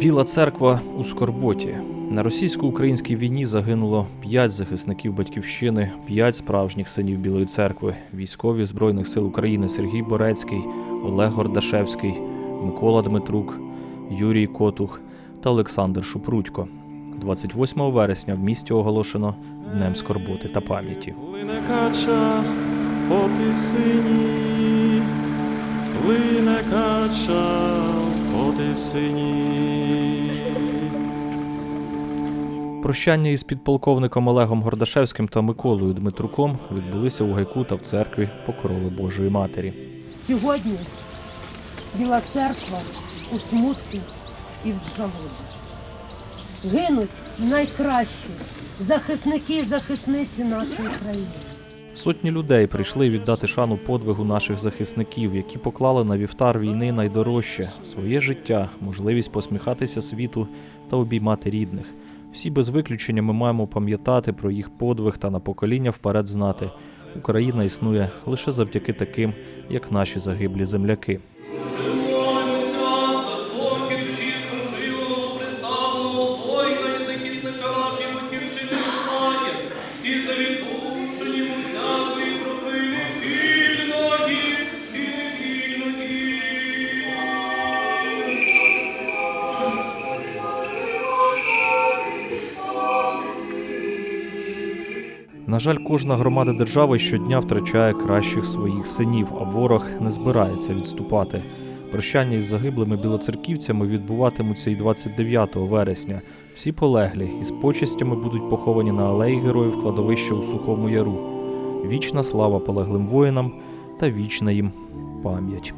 Біла церква у Скорботі. На російсько-українській війні загинуло п'ять захисників батьківщини, п'ять справжніх синів Білої церкви, військові Збройних сил України Сергій Борецький, Олег Гордашевський, Микола Дмитрук, Юрій Котух та Олександр Шупрутько. 28 вересня в місті оголошено Днем скорботи та пам'яті. Кача по тисині, лине кача по тисині. Прощання із підполковником Олегом Гордашевським та Миколою Дмитруком відбулися у гайку та в церкві Покрови Божої Матері. Сьогодні Біла церква у смутку і в жалобі. Гинуть найкращі захисники і захисниці нашої країни. Сотні людей прийшли віддати шану подвигу наших захисників, які поклали на вівтар війни найдорожче своє життя, можливість посміхатися світу та обіймати рідних. Всі без виключення ми маємо пам'ятати про їх подвиг та на покоління вперед знати. Україна існує лише завдяки таким, як наші загиблі земляки. На жаль, кожна громада держави щодня втрачає кращих своїх синів, а ворог не збирається відступати. Прощання із загиблими білоцерківцями відбуватимуться і 29 вересня. Всі полеглі із почестями будуть поховані на алеї героїв кладовища у Сухому Яру. Вічна слава полеглим воїнам та вічна їм пам'ять.